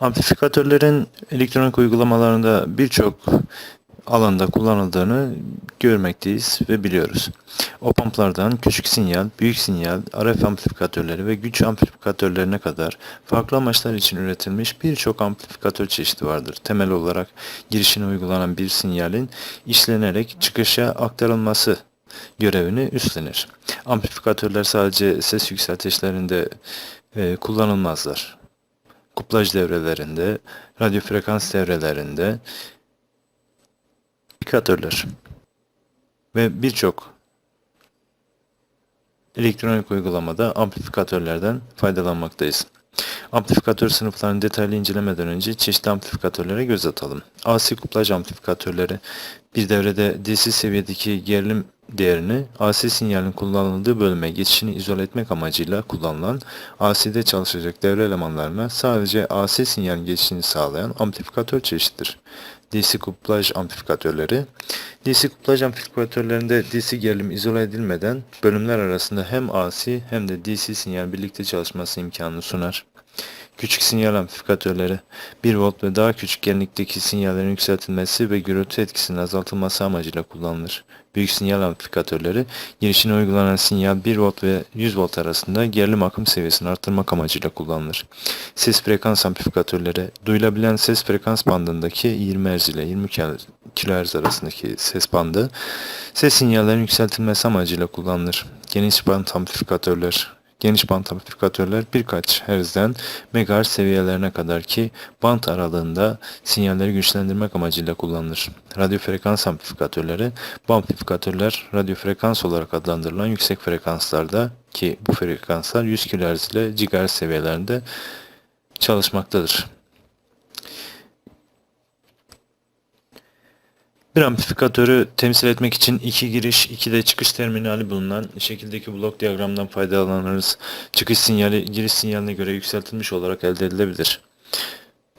Amplifikatörlerin elektronik uygulamalarında birçok alanda kullanıldığını görmekteyiz ve biliyoruz. Opamplardan küçük sinyal, büyük sinyal, RF amplifikatörleri ve güç amplifikatörlerine kadar farklı amaçlar için üretilmiş birçok amplifikatör çeşidi vardır. Temel olarak girişine uygulanan bir sinyalin işlenerek çıkışa aktarılması görevini üstlenir. Amplifikatörler sadece ses yükseltişlerinde e, kullanılmazlar kuplaj devrelerinde, radyo frekans devrelerinde, indikatörler ve birçok elektronik uygulamada amplifikatörlerden faydalanmaktayız. Amplifikatör sınıflarını detaylı incelemeden önce çeşitli amplifikatörlere göz atalım. AC kuplaj amplifikatörleri bir devrede DC seviyedeki gerilim değerini AC sinyalinin kullanıldığı bölüme geçişini izole etmek amacıyla kullanılan AC'de çalışacak devre elemanlarına sadece AC sinyalin geçişini sağlayan amplifikatör çeşittir. DC kuplaj amplifikatörleri DC kuplaj amplifikatörlerinde DC gerilim izole edilmeden bölümler arasında hem AC hem de DC sinyal birlikte çalışması imkanını sunar. Küçük sinyal amplifikatörleri 1 volt ve daha küçük genlikdeki sinyallerin yükseltilmesi ve gürültü etkisinin azaltılması amacıyla kullanılır. Büyük sinyal amplifikatörleri girişine uygulanan sinyal 1 volt ve 100 volt arasında gerilim akım seviyesini arttırmak amacıyla kullanılır. Ses frekans amplifikatörleri duyulabilen ses frekans bandındaki 20 Hz ile 20 kHz arasındaki ses bandı ses sinyallerinin yükseltilmesi amacıyla kullanılır. Geniş band amplifikatörler Geniş bant amplifikatörler birkaç Hz'den megahertz seviyelerine kadar ki bant aralığında sinyalleri güçlendirmek amacıyla kullanılır. Radyo frekans amplifikatörleri amplifikatörler radyo frekans olarak adlandırılan yüksek frekanslarda ki bu frekanslar 100 kHz ile GHz seviyelerinde çalışmaktadır. Bir amplifikatörü temsil etmek için iki giriş, iki de çıkış terminali bulunan şekildeki blok diyagramdan faydalanırız. Çıkış sinyali giriş sinyaline göre yükseltilmiş olarak elde edilebilir.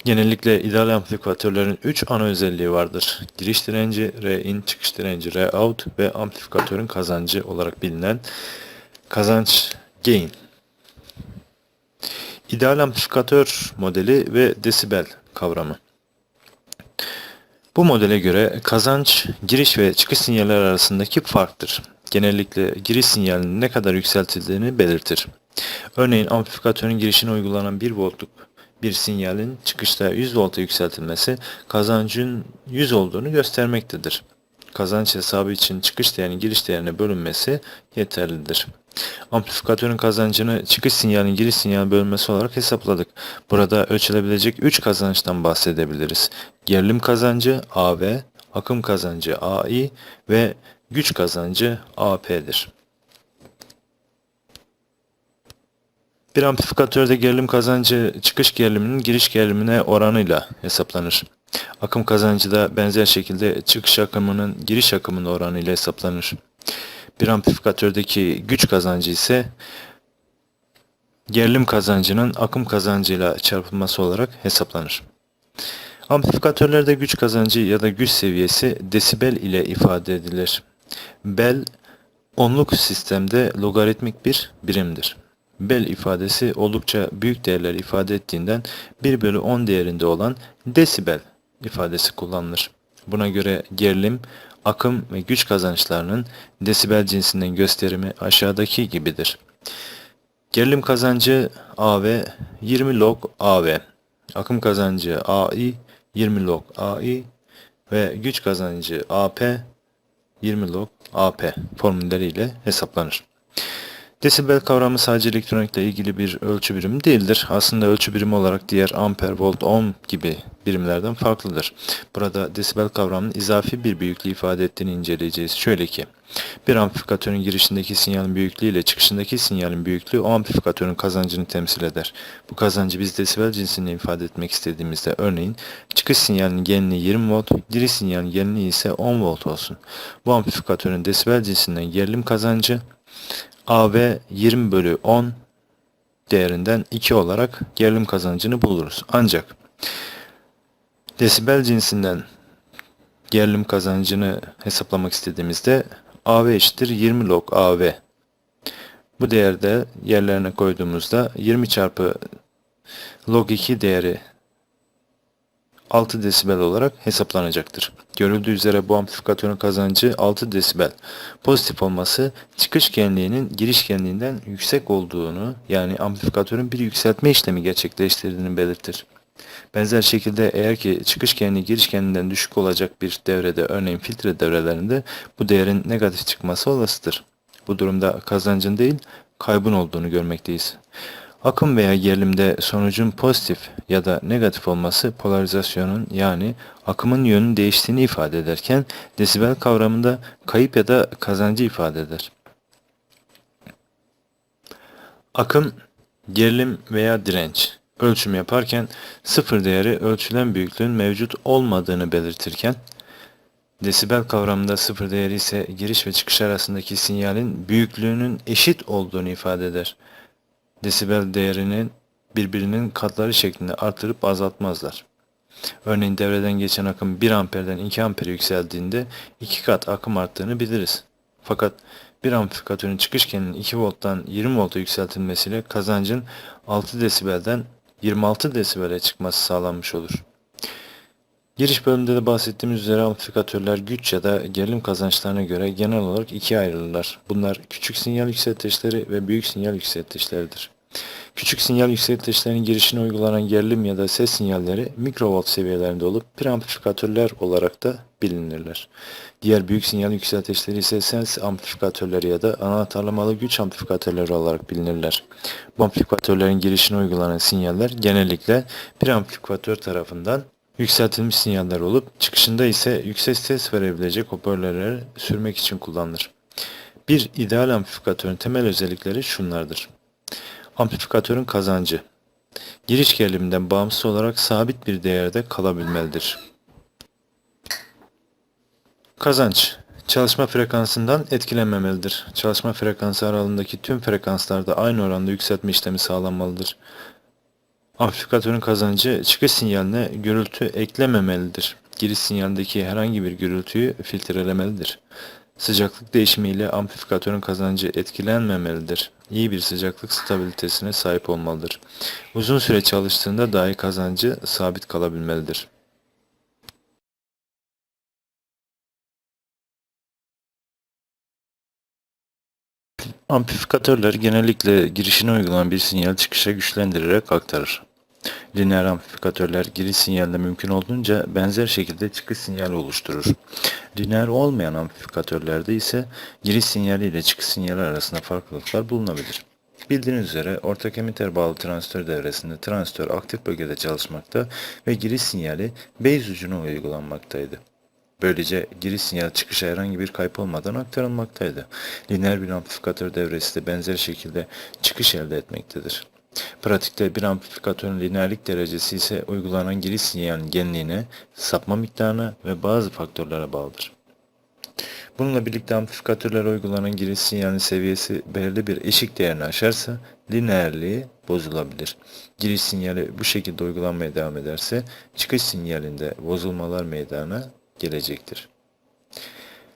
Genellikle ideal amplifikatörlerin 3 ana özelliği vardır. Giriş direnci, R-in, çıkış direnci, R-out ve amplifikatörün kazancı olarak bilinen kazanç gain. İdeal amplifikatör modeli ve desibel kavramı. Bu modele göre kazanç giriş ve çıkış sinyaller arasındaki farktır. Genellikle giriş sinyalinin ne kadar yükseltildiğini belirtir. Örneğin amplifikatörün girişine uygulanan 1 voltluk bir sinyalin çıkışta 100 volta yükseltilmesi kazancın 100 olduğunu göstermektedir. Kazanç hesabı için çıkış değerinin giriş değerine bölünmesi yeterlidir. Amplifikatörün kazancını çıkış sinyalinin giriş sinyal bölünmesi olarak hesapladık. Burada ölçülebilecek 3 kazançtan bahsedebiliriz. Gerilim kazancı AV, akım kazancı AI ve güç kazancı AP'dir. Bir amplifikatörde gerilim kazancı çıkış geriliminin giriş gerilimine oranıyla hesaplanır. Akım kazancı da benzer şekilde çıkış akımının giriş akımının oranıyla hesaplanır. Bir amplifikatördeki güç kazancı ise gerilim kazancının akım kazancıyla çarpılması olarak hesaplanır. Amplifikatörlerde güç kazancı ya da güç seviyesi desibel ile ifade edilir. Bel, onluk sistemde logaritmik bir birimdir. Bel ifadesi oldukça büyük değerler ifade ettiğinden 1 bölü 10 değerinde olan desibel ifadesi kullanılır. Buna göre gerilim, akım ve güç kazançlarının desibel cinsinden gösterimi aşağıdaki gibidir. Gerilim kazancı AV 20 log AV, akım kazancı AI 20 log AI ve güç kazancı AP 20 log AP formülleriyle hesaplanır. Desibel kavramı sadece elektronikle ilgili bir ölçü birimi değildir. Aslında ölçü birimi olarak diğer amper, volt, ohm gibi birimlerden farklıdır. Burada desibel kavramının izafi bir büyüklüğü ifade ettiğini inceleyeceğiz. Şöyle ki, bir amplifikatörün girişindeki sinyalin büyüklüğü ile çıkışındaki sinyalin büyüklüğü o amplifikatörün kazancını temsil eder. Bu kazancı biz desibel cinsinde ifade etmek istediğimizde örneğin çıkış sinyalinin genliği 20 volt, giriş sinyalinin genliği ise 10 volt olsun. Bu amplifikatörün desibel cinsinden gerilim kazancı AV 20 bölü 10 değerinden 2 olarak gerilim kazancını buluruz. Ancak desibel cinsinden gerilim kazancını hesaplamak istediğimizde AV eşittir 20 log AV. Bu değerde yerlerine koyduğumuzda 20 çarpı log 2 değeri 6 desibel olarak hesaplanacaktır. Görüldüğü üzere bu amplifikatörün kazancı 6 desibel. Pozitif olması çıkış genliğinin giriş genliğinden yüksek olduğunu yani amplifikatörün bir yükseltme işlemi gerçekleştirdiğini belirtir. Benzer şekilde eğer ki çıkış genliği giriş genliğinden düşük olacak bir devrede örneğin filtre devrelerinde bu değerin negatif çıkması olasıdır. Bu durumda kazancın değil kaybın olduğunu görmekteyiz. Akım veya gerilimde sonucun pozitif ya da negatif olması polarizasyonun yani akımın yönünün değiştiğini ifade ederken desibel kavramında kayıp ya da kazancı ifade eder. Akım, gerilim veya direnç ölçüm yaparken sıfır değeri ölçülen büyüklüğün mevcut olmadığını belirtirken desibel kavramında sıfır değeri ise giriş ve çıkış arasındaki sinyalin büyüklüğünün eşit olduğunu ifade eder desibel değerinin birbirinin katları şeklinde artırıp azaltmazlar. Örneğin devreden geçen akım 1 amperden 2 ampere yükseldiğinde 2 kat akım arttığını biliriz. Fakat bir amplifikatörün çıkış geninin 2 volttan 20 volta yükseltilmesiyle kazancın 6 desibelden 26 desibele çıkması sağlanmış olur. Giriş bölümünde de bahsettiğimiz üzere amplifikatörler güç ya da gerilim kazançlarına göre genel olarak ikiye ayrılırlar. Bunlar küçük sinyal yükseltişleri ve büyük sinyal yükseltişleridir. Küçük sinyal yükseltişlerinin girişine uygulanan gerilim ya da ses sinyalleri mikrovolt seviyelerinde olup preamplifikatörler olarak da bilinirler. Diğer büyük sinyal yükseltişleri ise sens amplifikatörleri ya da anahtarlamalı güç amplifikatörleri olarak bilinirler. Bu amplifikatörlerin girişine uygulanan sinyaller genellikle preamplifikatör tarafından yükseltilmiş sinyaller olup çıkışında ise yüksek ses verebilecek hoparlörleri sürmek için kullanılır. Bir ideal amplifikatörün temel özellikleri şunlardır. Amplifikatörün kazancı giriş geriliminden bağımsız olarak sabit bir değerde kalabilmelidir. Kazanç çalışma frekansından etkilenmemelidir. Çalışma frekansı aralığındaki tüm frekanslarda aynı oranda yükseltme işlemi sağlanmalıdır. Amplifikatörün kazancı çıkış sinyaline gürültü eklememelidir. Giriş sinyalindeki herhangi bir gürültüyü filtrelemelidir. Sıcaklık değişimiyle amplifikatörün kazancı etkilenmemelidir. İyi bir sıcaklık stabilitesine sahip olmalıdır. Uzun süre çalıştığında dahi kazancı sabit kalabilmelidir. Amplifikatörler genellikle girişine uygulanan bir sinyal çıkışa güçlendirerek aktarır. Lineer amplifikatörler giriş sinyalde mümkün olduğunca benzer şekilde çıkış sinyali oluşturur. Lineer olmayan amplifikatörlerde ise giriş sinyali ile çıkış sinyali arasında farklılıklar bulunabilir. Bildiğiniz üzere ortak emitter bağlı transistör devresinde transistör aktif bölgede çalışmakta ve giriş sinyali base ucuna uygulanmaktaydı. Böylece giriş sinyal çıkışa herhangi bir kayıp olmadan aktarılmaktaydı. Lineer bir amplifikatör devresi de benzer şekilde çıkış elde etmektedir. Pratikte bir amplifikatörün lineerlik derecesi ise uygulanan giriş sinyalinin genliğine, sapma miktarına ve bazı faktörlere bağlıdır. Bununla birlikte amplifikatörlere uygulanan giriş sinyalinin seviyesi belirli bir eşik değerini aşarsa lineerliği bozulabilir. Giriş sinyali bu şekilde uygulanmaya devam ederse çıkış sinyalinde bozulmalar meydana gelecektir.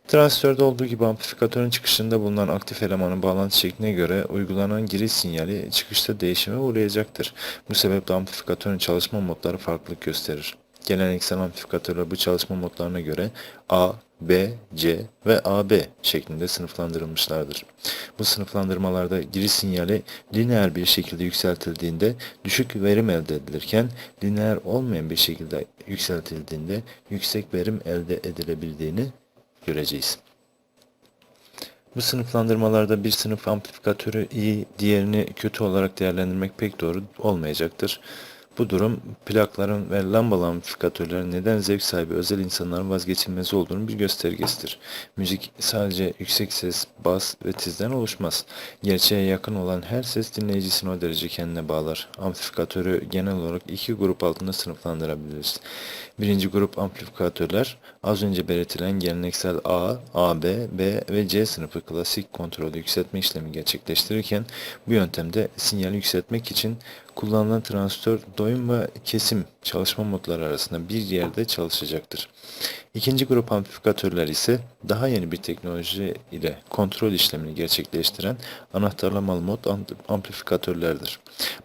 Transistörde olduğu gibi amplifikatörün çıkışında bulunan aktif elemanın bağlantı şekline göre uygulanan giriş sinyali çıkışta değişime uğrayacaktır. Bu sebeple amplifikatörün çalışma modları farklılık gösterir. Geleneksel amplifikatörler bu çalışma modlarına göre A, B, C ve AB şeklinde sınıflandırılmışlardır. Bu sınıflandırmalarda giriş sinyali lineer bir şekilde yükseltildiğinde düşük verim elde edilirken lineer olmayan bir şekilde yükseltildiğinde yüksek verim elde edilebildiğini göreceğiz. Bu sınıflandırmalarda bir sınıf amplifikatörü iyi, diğerini kötü olarak değerlendirmek pek doğru olmayacaktır. Bu durum plakların ve lambalı amplifikatörlerin neden zevk sahibi özel insanların vazgeçilmezi olduğunu bir göstergesidir. Müzik sadece yüksek ses, bas ve tizden oluşmaz. Gerçeğe yakın olan her ses dinleyicisini o derece kendine bağlar. Amplifikatörü genel olarak iki grup altında sınıflandırabiliriz. Birinci grup amplifikatörler az önce belirtilen geleneksel A, AB, B ve C sınıfı klasik kontrolü yükseltme işlemi gerçekleştirirken bu yöntemde sinyal yükseltmek için kullanılan transistör doyum ve kesim çalışma modları arasında bir yerde çalışacaktır. İkinci grup amplifikatörler ise daha yeni bir teknoloji ile kontrol işlemini gerçekleştiren anahtarlamalı mod amp- amplifikatörlerdir.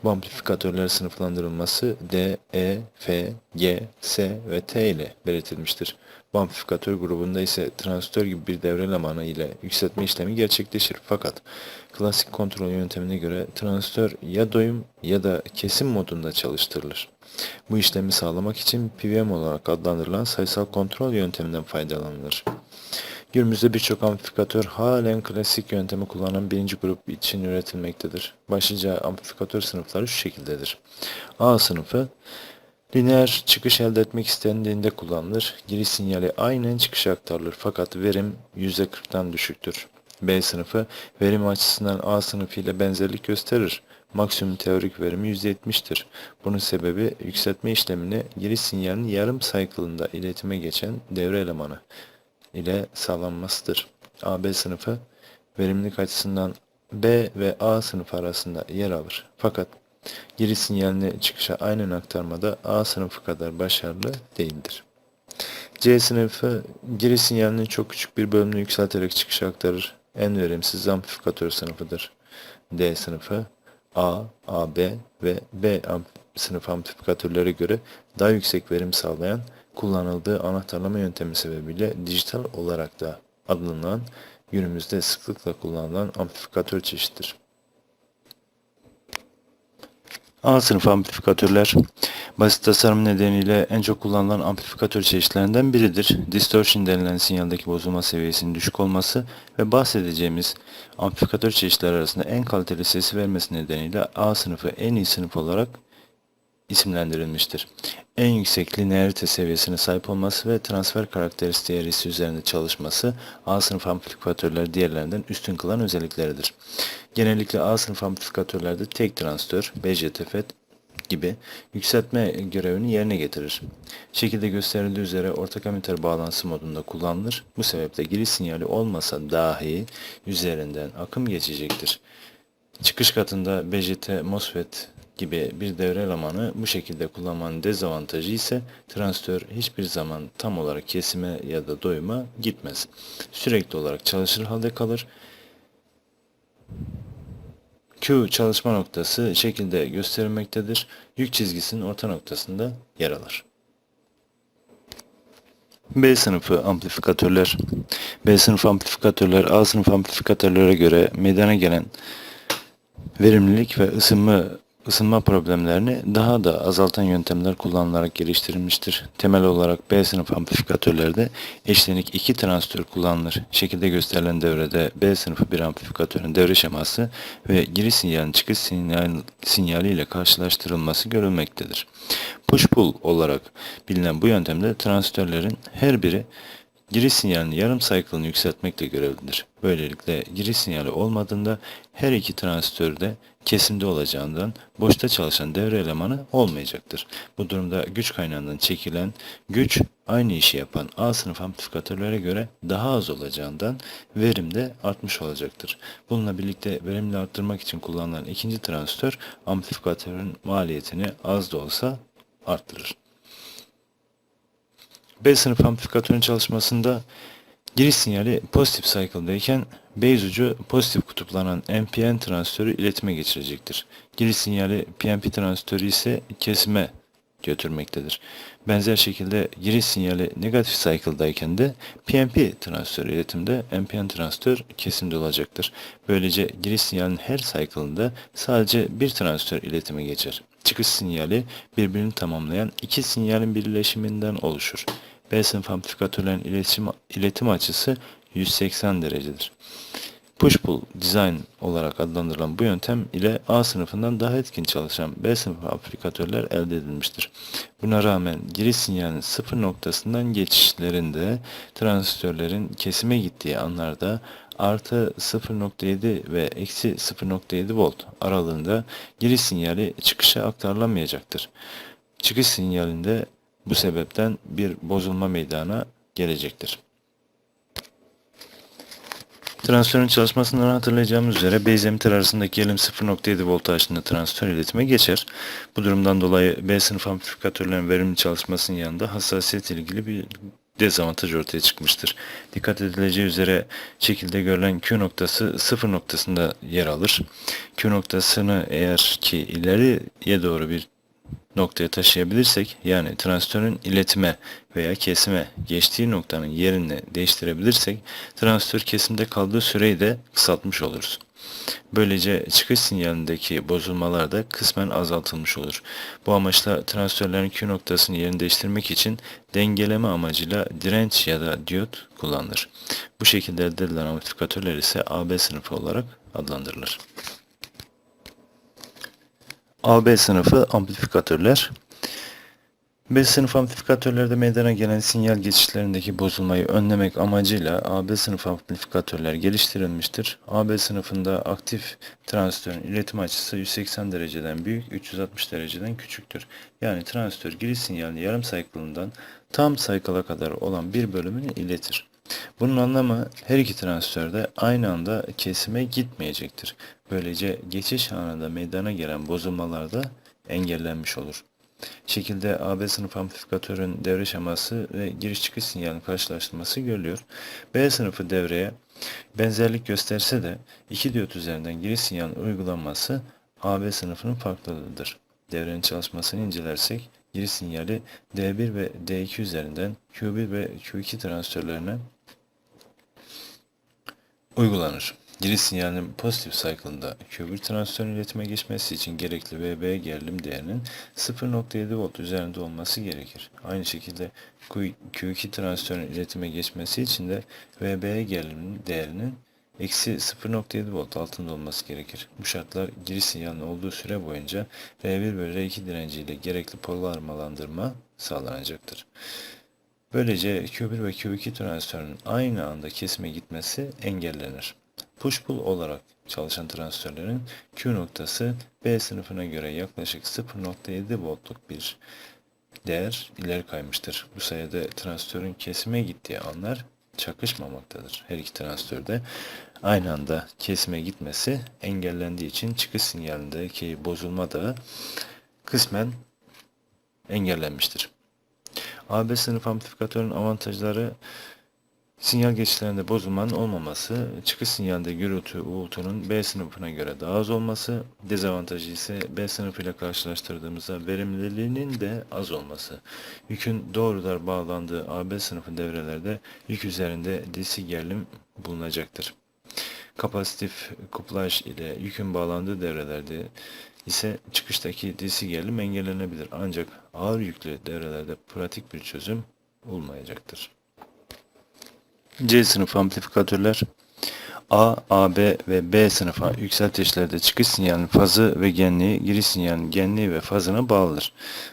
Bu amplifikatörler sınıflandırılması D, E, F, G, S ve T ile belirtilmiştir. Bu amplifikatör grubunda ise transistör gibi bir devre elemanı ile yükseltme işlemi gerçekleşir. Fakat klasik kontrol yöntemine göre transistör ya doyum ya da kesim modunda çalıştırılır. Bu işlemi sağlamak için PWM olarak adlandırılan sayısal kontrol yönteminden faydalanılır. Günümüzde birçok amplifikatör halen klasik yöntemi kullanan birinci grup için üretilmektedir. Başlıca amplifikatör sınıfları şu şekildedir. A sınıfı lineer çıkış elde etmek istendiğinde kullanılır. Giriş sinyali aynen çıkışa aktarılır fakat verim %40'tan düşüktür. B sınıfı verim açısından A sınıfı ile benzerlik gösterir. Maksimum teorik verimi %70'tir. Bunun sebebi yükseltme işlemini giriş sinyalinin yarım cycle'ında iletime geçen devre elemanı ile sağlanmasıdır. AB sınıfı verimlilik açısından B ve A sınıfı arasında yer alır. Fakat giriş sinyalini çıkışa aynen aktarmada A sınıfı kadar başarılı değildir. C sınıfı giriş sinyalinin çok küçük bir bölümünü yükselterek çıkışa aktarır. En verimsiz amplifikatör sınıfıdır. D sınıfı A, AB ve B sınıf amplifikatörlere göre daha yüksek verim sağlayan kullanıldığı anahtarlama yöntemi sebebiyle dijital olarak da adlanan günümüzde sıklıkla kullanılan amplifikatör çeşittir. A sınıfı amplifikatörler basit tasarım nedeniyle en çok kullanılan amplifikatör çeşitlerinden biridir. Distortion denilen sinyaldeki bozulma seviyesinin düşük olması ve bahsedeceğimiz amplifikatör çeşitleri arasında en kaliteli sesi vermesi nedeniyle A sınıfı en iyi sınıf olarak isimlendirilmiştir. En yüksek linearite seviyesine sahip olması ve transfer karakteristiği eğrisi üzerinde çalışması A sınıf amplifikatörleri diğerlerinden üstün kılan özellikleridir. Genellikle A sınıf amplifikatörlerde tek transistör, BJTF gibi yükseltme görevini yerine getirir. Şekilde gösterildiği üzere ortak emitter bağlantısı modunda kullanılır. Bu sebeple giriş sinyali olmasa dahi üzerinden akım geçecektir. Çıkış katında BJT MOSFET gibi bir devre elemanı bu şekilde kullanmanın dezavantajı ise transistör hiçbir zaman tam olarak kesime ya da doyuma gitmez. Sürekli olarak çalışır halde kalır. Q çalışma noktası şekilde gösterilmektedir. Yük çizgisinin orta noktasında yer alır. B sınıfı amplifikatörler. B sınıfı amplifikatörler A sınıfı amplifikatörlere göre meydana gelen verimlilik ve ısınma ısınma problemlerini daha da azaltan yöntemler kullanılarak geliştirilmiştir. Temel olarak B sınıf amplifikatörlerde eşlenik iki transistör kullanılır. Şekilde gösterilen devrede B sınıfı bir amplifikatörün devre şeması ve giriş sinyalinin çıkış sinyal, sinyali ile karşılaştırılması görülmektedir. Push-pull olarak bilinen bu yöntemde transistörlerin her biri giriş sinyalini yarım cycle'ını yükseltmekle görevlidir. Böylelikle giriş sinyali olmadığında her iki transistör de kesimde olacağından boşta çalışan devre elemanı olmayacaktır. Bu durumda güç kaynağından çekilen güç aynı işi yapan A sınıf amplifikatörlere göre daha az olacağından verim de artmış olacaktır. Bununla birlikte verimli arttırmak için kullanılan ikinci transistör amplifikatörün maliyetini az da olsa arttırır. B sınıf amplifikatörün çalışmasında giriş sinyali pozitif cycle'dayken base ucu pozitif kutuplanan NPN transistörü iletime geçirecektir. Giriş sinyali PNP transistörü ise kesime götürmektedir. Benzer şekilde giriş sinyali negatif cycle'dayken de PNP transistörü iletimde NPN transistör kesimde olacaktır. Böylece giriş sinyalinin her cycle'ında sadece bir transistör iletime geçer. Çıkış sinyali birbirini tamamlayan iki sinyalin birleşiminden oluşur. B sınıf amplifikatörlerin iletişim, iletim açısı 180 derecedir. Push-pull design olarak adlandırılan bu yöntem ile A sınıfından daha etkin çalışan B sınıfı aplikatörler elde edilmiştir. Buna rağmen giriş sinyalinin sıfır noktasından geçişlerinde transistörlerin kesime gittiği anlarda artı 0.7 ve eksi 0.7 volt aralığında giriş sinyali çıkışa aktarılamayacaktır. Çıkış sinyalinde bu sebepten bir bozulma meydana gelecektir. Transistörün çalışmasından hatırlayacağımız üzere base emitter arasındaki gerilim 0.7 volt açtığında transistör iletime geçer. Bu durumdan dolayı B sınıf amplifikatörlerin verimli çalışmasının yanında hassasiyet ilgili bir dezavantaj ortaya çıkmıştır. Dikkat edileceği üzere şekilde görülen Q noktası sıfır noktasında yer alır. Q noktasını eğer ki ileriye doğru bir noktaya taşıyabilirsek yani transistörün iletime veya kesime geçtiği noktanın yerini değiştirebilirsek transistör kesimde kaldığı süreyi de kısaltmış oluruz. Böylece çıkış sinyalindeki bozulmalar da kısmen azaltılmış olur. Bu amaçla transistörlerin Q noktasını yerini değiştirmek için dengeleme amacıyla direnç ya da diyot kullanılır. Bu şekilde elde edilen amplifikatörler ise AB sınıfı olarak adlandırılır. AB sınıfı amplifikatörler B sınıf amplifikatörlerde meydana gelen sinyal geçişlerindeki bozulmayı önlemek amacıyla AB sınıf amplifikatörler geliştirilmiştir. AB sınıfında aktif transistörün iletim açısı 180 dereceden büyük, 360 dereceden küçüktür. Yani transistör giriş sinyalini yarım saykılından tam saykıla kadar olan bir bölümünü iletir. Bunun anlamı her iki transistör de aynı anda kesime gitmeyecektir. Böylece geçiş anında meydana gelen bozulmalar da engellenmiş olur. Şekilde AB sınıf amplifikatörün devre şeması ve giriş çıkış sinyalinin karşılaştırması görülüyor. B sınıfı devreye benzerlik gösterse de iki diyot üzerinden giriş sinyalinin uygulanması AB sınıfının farklılığıdır. Devrenin çalışmasını incelersek giriş sinyali D1 ve D2 üzerinden Q1 ve Q2 transistörlerine uygulanır. Giriş sinyalinin pozitif cycle'ında Q1 transistörün iletime geçmesi için gerekli VB gerilim değerinin 0.7 volt üzerinde olması gerekir. Aynı şekilde Q2 transistörün iletime geçmesi için de VB gerilim değerinin eksi 0.7 volt altında olması gerekir. Bu şartlar giriş sinyalinin olduğu süre boyunca R1 ve R2 direnciyle gerekli polarmalandırma sağlanacaktır. Böylece Q1 ve Q2 transistörünün aynı anda kesime gitmesi engellenir. Push-pull olarak çalışan transistörlerin Q noktası B sınıfına göre yaklaşık 0.7 voltluk bir değer ileri kaymıştır. Bu sayede transistörün kesime gittiği anlar çakışmamaktadır. Her iki transistörde aynı anda kesime gitmesi engellendiği için çıkış sinyalindeki bozulma da kısmen engellenmiştir. AB sınıf amplifikatörün avantajları Sinyal geçişlerinde bozulmanın olmaması, çıkış sinyalde gürültü, uğultunun B sınıfına göre daha az olması, dezavantajı ise B sınıfı ile karşılaştırdığımızda verimliliğinin de az olması. Yükün doğrudan bağlandığı AB sınıfı devrelerde yük üzerinde DC gerilim bulunacaktır. Kapasitif kuplaj ile yükün bağlandığı devrelerde ise çıkıştaki DC gerilim engellenebilir ancak ağır yüklü devrelerde pratik bir çözüm olmayacaktır. C sınıfı amplifikatörler A, AB ve B sınıfa yükseltişlerde çıkış sinyalinin fazı ve genliği giriş sinyalinin genliği ve fazına bağlıdır.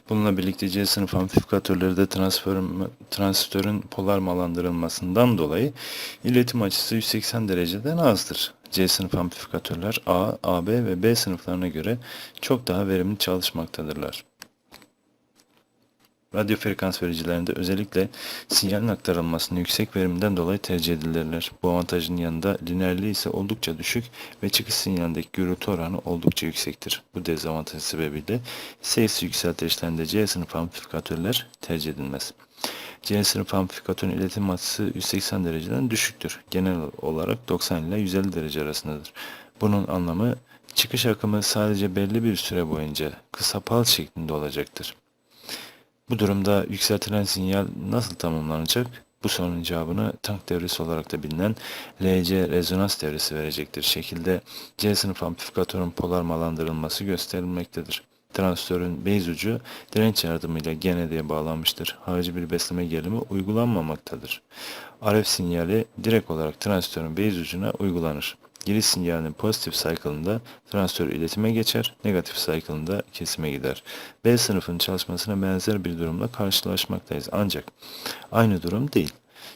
Bununla birlikte C sınıf amplifikatörleri de transistörün polarmalandırılmasından dolayı iletim açısı 180 dereceden azdır. C sınıf amplifikatörler A, AB ve B sınıflarına göre çok daha verimli çalışmaktadırlar. Radyo frekans vericilerinde özellikle sinyalin aktarılmasının yüksek verimden dolayı tercih edilirler. Bu avantajın yanında lineerliği ise oldukça düşük ve çıkış sinyalindeki gürültü oranı oldukça yüksektir. Bu dezavantaj sebebiyle ses yükseltişlerinde C sınıf amplifikatörler tercih edilmez. C sınıf amplifikatörün iletim açısı 180 dereceden düşüktür. Genel olarak 90 ile 150 derece arasındadır. Bunun anlamı çıkış akımı sadece belli bir süre boyunca kısa pal şeklinde olacaktır. Bu durumda yükseltilen sinyal nasıl tamamlanacak? Bu sorunun cevabını tank devresi olarak da bilinen LC rezonans devresi verecektir. Şekilde C sınıf amplifikatörün polarmalandırılması gösterilmektedir. Transistörün base ucu direnç yardımıyla GND'ye bağlanmıştır. Harici bir besleme gerilimi uygulanmamaktadır. RF sinyali direkt olarak transistörün base ucuna uygulanır. Giriş sinyalinin pozitif cycle'ında transistör iletime geçer, negatif cycle'ında kesime gider. B sınıfının çalışmasına benzer bir durumla karşılaşmaktayız. Ancak aynı durum değil.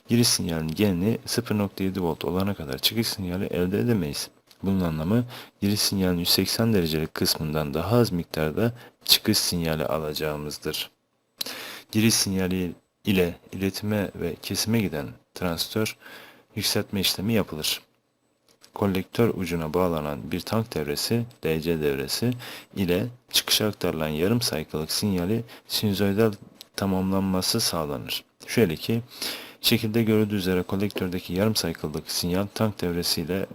Giriş sinyalinin genliği 0.7 volt olana kadar çıkış sinyali elde edemeyiz. Bunun anlamı giriş sinyalinin 180 derecelik kısmından daha az miktarda çıkış sinyali alacağımızdır. Giriş sinyali ile iletime ve kesime giden transistör yükseltme işlemi yapılır kolektör ucuna bağlanan bir tank devresi, DC devresi ile çıkışa aktarılan yarım saykalık sinyali sinüzoidal tamamlanması sağlanır. Şöyle ki Şekilde görüldüğü üzere kolektördeki yarım cycle'daki sinyal tank devresiyle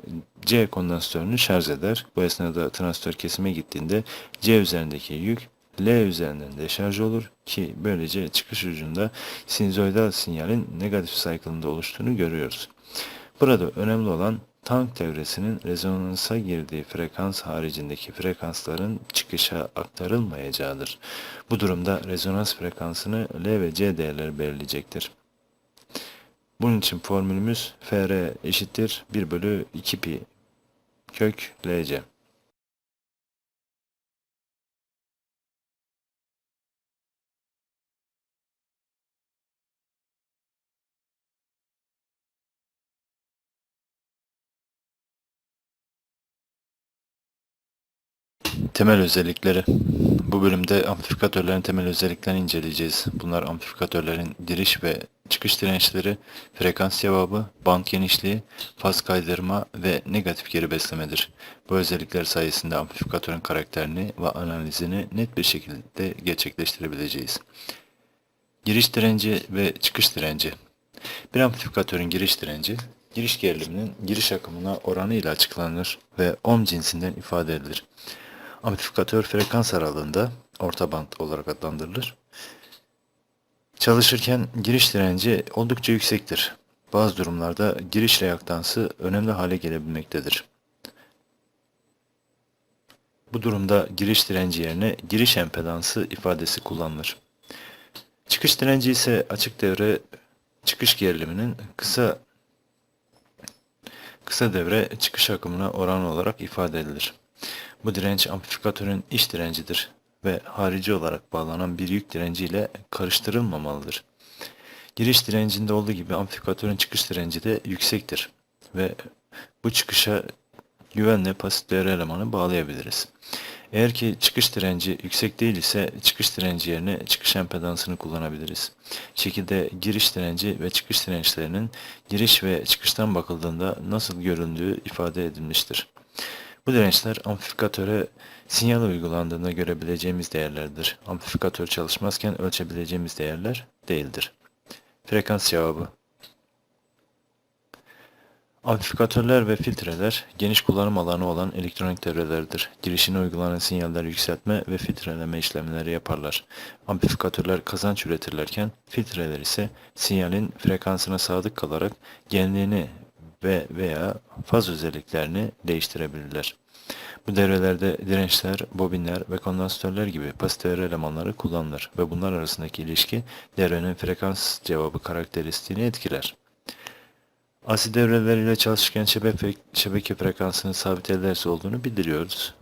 C kondansatörünü şarj eder. Bu esnada transistör kesime gittiğinde C üzerindeki yük L üzerinden deşarj olur ki böylece çıkış ucunda sinüzoidal sinyalin negatif cycle'ında oluştuğunu görüyoruz. Burada önemli olan tank devresinin rezonansa girdiği frekans haricindeki frekansların çıkışa aktarılmayacağıdır. Bu durumda rezonans frekansını L ve C değerleri belirleyecektir. Bunun için formülümüz FR eşittir 1 bölü 2 pi kök LC. Temel özellikleri. Bu bölümde amplifikatörlerin temel özelliklerini inceleyeceğiz. Bunlar amplifikatörlerin giriş ve çıkış dirençleri, frekans cevabı, band genişliği, faz kaydırma ve negatif geri beslemedir. Bu özellikler sayesinde amplifikatörün karakterini ve analizini net bir şekilde gerçekleştirebileceğiz. Giriş direnci ve çıkış direnci. Bir amplifikatörün giriş direnci, giriş geriliminin giriş akımına oranı ile açıklanır ve ohm cinsinden ifade edilir. Amplifikatör frekans aralığında orta band olarak adlandırılır. Çalışırken giriş direnci oldukça yüksektir. Bazı durumlarda giriş reaktansı önemli hale gelebilmektedir. Bu durumda giriş direnci yerine giriş empedansı ifadesi kullanılır. Çıkış direnci ise açık devre çıkış geriliminin kısa kısa devre çıkış akımına oranı olarak ifade edilir. Bu direnç amplifikatörün iç direncidir ve harici olarak bağlanan bir yük direnci ile karıştırılmamalıdır. Giriş direncinde olduğu gibi amplifikatörün çıkış direnci de yüksektir ve bu çıkışa güvenle pasif devre elemanı bağlayabiliriz. Eğer ki çıkış direnci yüksek değil ise çıkış direnci yerine çıkış empedansını kullanabiliriz. Şekilde giriş direnci ve çıkış dirençlerinin giriş ve çıkıştan bakıldığında nasıl göründüğü ifade edilmiştir. Bu dirençler amplifikatöre sinyal uygulandığında görebileceğimiz değerlerdir. Amplifikatör çalışmazken ölçebileceğimiz değerler değildir. Frekans cevabı Amplifikatörler ve filtreler geniş kullanım alanı olan elektronik devrelerdir. Girişine uygulanan sinyaller yükseltme ve filtreleme işlemleri yaparlar. Amplifikatörler kazanç üretirlerken filtreler ise sinyalin frekansına sadık kalarak genliğini ve veya faz özelliklerini değiştirebilirler. Bu devrelerde dirençler, bobinler ve kondansatörler gibi pasif devre elemanları kullanılır ve bunlar arasındaki ilişki devrenin frekans cevabı karakteristiğini etkiler. Asit devreleriyle çalışırken şebeke, şebeke frekansının sabit ederse olduğunu bildiriyoruz.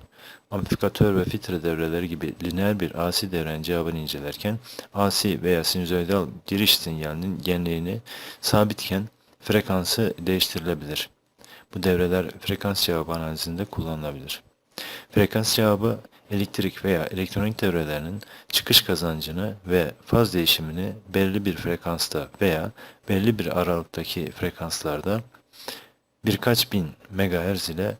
Amplifikatör ve filtre devreleri gibi lineer bir AC devrenin cevabını incelerken AC veya sinüzoidal giriş sinyalinin genliğini sabitken frekansı değiştirilebilir. Bu devreler frekans cevabı analizinde kullanılabilir. Frekans cevabı elektrik veya elektronik devrelerinin çıkış kazancını ve faz değişimini belli bir frekansta veya belli bir aralıktaki frekanslarda birkaç bin megahertz ile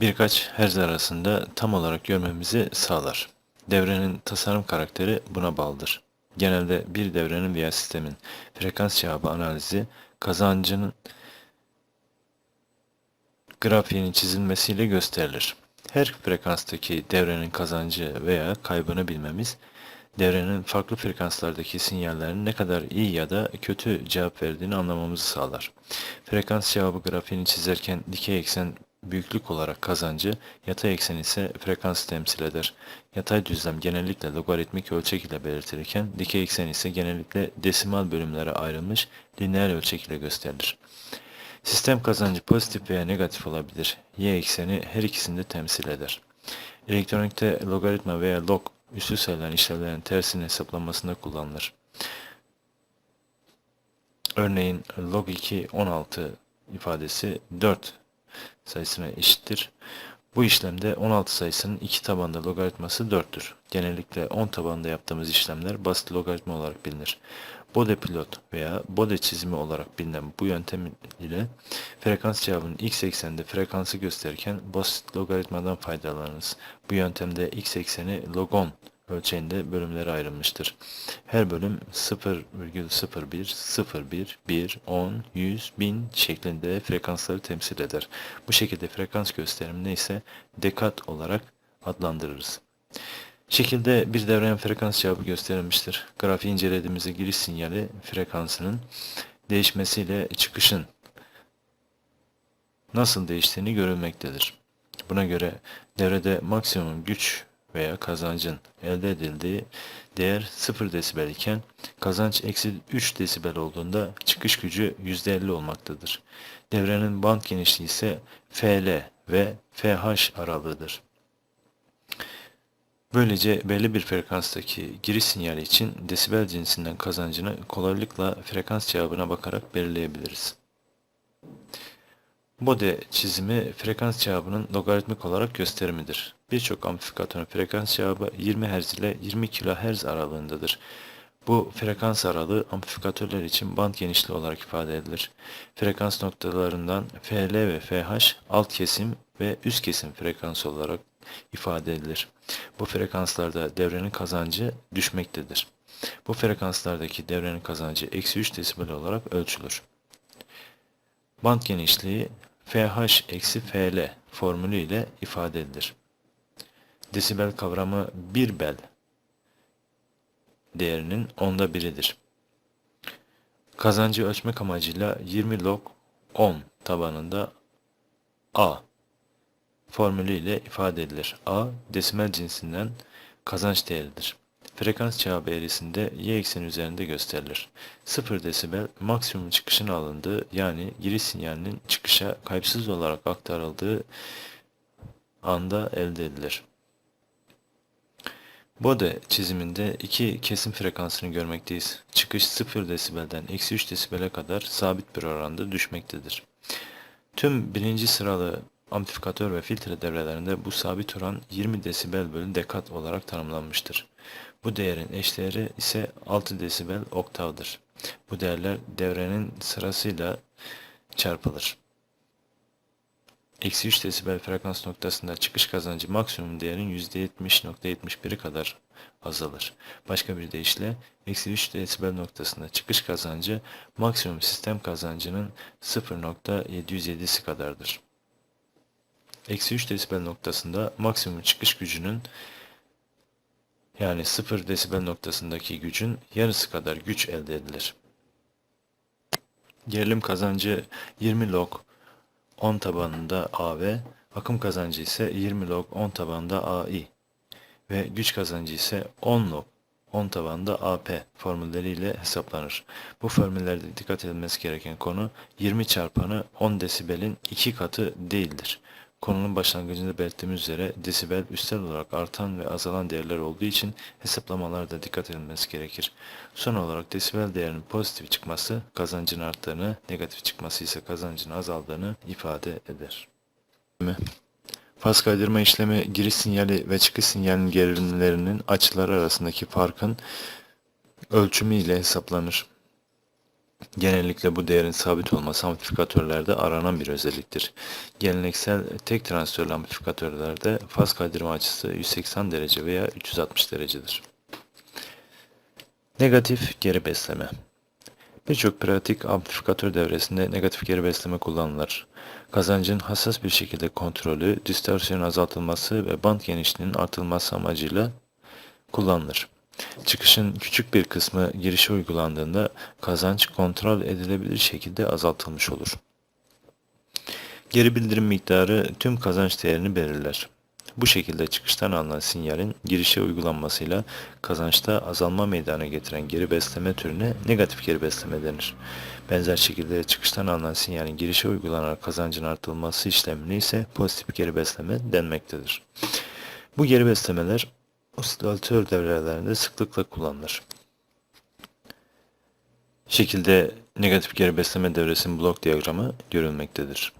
birkaç hertz arasında tam olarak görmemizi sağlar. Devrenin tasarım karakteri buna bağlıdır. Genelde bir devrenin veya sistemin frekans cevabı analizi kazancının grafiğinin çizilmesiyle gösterilir. Her frekanstaki devrenin kazancı veya kaybını bilmemiz, devrenin farklı frekanslardaki sinyallerin ne kadar iyi ya da kötü cevap verdiğini anlamamızı sağlar. Frekans cevabı grafiğini çizerken dikey eksen büyüklük olarak kazancı, yatay eksen ise frekansı temsil eder. Yatay düzlem genellikle logaritmik ölçek ile belirtilirken, dikey eksen ise genellikle desimal bölümlere ayrılmış lineer ölçek ile gösterilir. Sistem kazancı pozitif veya negatif olabilir. Y ekseni her ikisini de temsil eder. Elektronikte logaritma veya log üstü sayılan işlevlerin tersinin hesaplanmasında kullanılır. Örneğin log 2 16 ifadesi 4 sayısına eşittir. Bu işlemde 16 sayısının iki tabanda logaritması 4'tür. Genellikle 10 tabanda yaptığımız işlemler basit logaritma olarak bilinir. Bode pilot veya Bode çizimi olarak bilinen bu yöntem ile frekans cevabının x ekseninde frekansı gösterirken basit logaritmadan faydalanırız. Bu yöntemde x ekseni logon ölçeğinde bölümlere ayrılmıştır. Her bölüm 0,01, 01, 1, 10, 100, 1000 şeklinde frekansları temsil eder. Bu şekilde frekans gösterimini ise dekat olarak adlandırırız. Şekilde bir devrenin frekans cevabı gösterilmiştir. Grafiği incelediğimizde giriş sinyali frekansının değişmesiyle çıkışın nasıl değiştiğini görülmektedir. Buna göre devrede maksimum güç veya kazancın elde edildiği değer 0 desibel iken kazanç eksi 3 desibel olduğunda çıkış gücü %50 olmaktadır. Devrenin band genişliği ise FL ve FH aralığıdır. Böylece belli bir frekanstaki giriş sinyali için desibel cinsinden kazancını kolaylıkla frekans cevabına bakarak belirleyebiliriz. Bode çizimi frekans cevabının logaritmik olarak gösterimidir. Birçok amplifikatörün frekans cevabı 20 Hz ile 20 kHz aralığındadır. Bu frekans aralığı amplifikatörler için band genişliği olarak ifade edilir. Frekans noktalarından FL ve FH alt kesim ve üst kesim frekansı olarak ifade edilir. Bu frekanslarda devrenin kazancı düşmektedir. Bu frekanslardaki devrenin kazancı eksi 3 desibel olarak ölçülür. Band genişliği FH eksi FL formülü ile ifade edilir. Desibel kavramı 1 bel değerinin onda biridir. Kazancı ölçmek amacıyla 20 log 10 tabanında A formülü ile ifade edilir. A, desimal cinsinden kazanç değeridir. Frekans cevabı eğrisinde y ekseni üzerinde gösterilir. 0 desibel maksimum çıkışın alındığı yani giriş sinyalinin çıkışa kayıpsız olarak aktarıldığı anda elde edilir. Bode çiziminde iki kesim frekansını görmekteyiz. Çıkış 0 desibelden eksi 3 desibele kadar sabit bir oranda düşmektedir. Tüm birinci sıralı amplifikatör ve filtre devrelerinde bu sabit oran 20 desibel bölü dekat olarak tanımlanmıştır. Bu değerin eşdeğeri ise 6 desibel oktavdır. Bu değerler devrenin sırasıyla çarpılır. Eksi 3 desibel frekans noktasında çıkış kazancı maksimum değerin %70.71'i kadar azalır. Başka bir deyişle eksi 3 desibel noktasında çıkış kazancı maksimum sistem kazancının 0.707'si kadardır. Eksi 3 desibel noktasında maksimum çıkış gücünün yani 0 desibel noktasındaki gücün yarısı kadar güç elde edilir. Gerilim kazancı 20 log 10 tabanında AV, akım kazancı ise 20 log 10 tabanında AI ve güç kazancı ise 10 log 10 tabanında AP formülleriyle hesaplanır. Bu formüllerde dikkat edilmesi gereken konu 20 çarpanı 10 desibelin 2 katı değildir. Konunun başlangıcında belirttiğimiz üzere desibel üstel olarak artan ve azalan değerler olduğu için hesaplamalarda dikkat edilmesi gerekir. Son olarak desibel değerinin pozitif çıkması kazancın arttığını, negatif çıkması ise kazancın azaldığını ifade eder. Faz kaydırma işlemi giriş sinyali ve çıkış sinyalinin gerilimlerinin açıları arasındaki farkın ölçümü ile hesaplanır. Genellikle bu değerin sabit olması amplifikatörlerde aranan bir özelliktir. Geleneksel tek transistörlü amplifikatörlerde faz kaydırma açısı 180 derece veya 360 derecedir. Negatif geri besleme Birçok pratik amplifikatör devresinde negatif geri besleme kullanılır. Kazancın hassas bir şekilde kontrolü, distorsiyon azaltılması ve band genişliğinin artırılması amacıyla kullanılır. Çıkışın küçük bir kısmı girişe uygulandığında kazanç kontrol edilebilir şekilde azaltılmış olur. Geri bildirim miktarı tüm kazanç değerini belirler. Bu şekilde çıkıştan alınan sinyalin girişe uygulanmasıyla kazançta azalma meydana getiren geri besleme türüne negatif geri besleme denir. Benzer şekilde çıkıştan alınan sinyalin girişe uygulanarak kazancın artırılması işlemine ise pozitif geri besleme denmektedir. Bu geri beslemeler osilatör devrelerinde sıklıkla kullanılır. Şekilde negatif geri besleme devresinin blok diyagramı görülmektedir.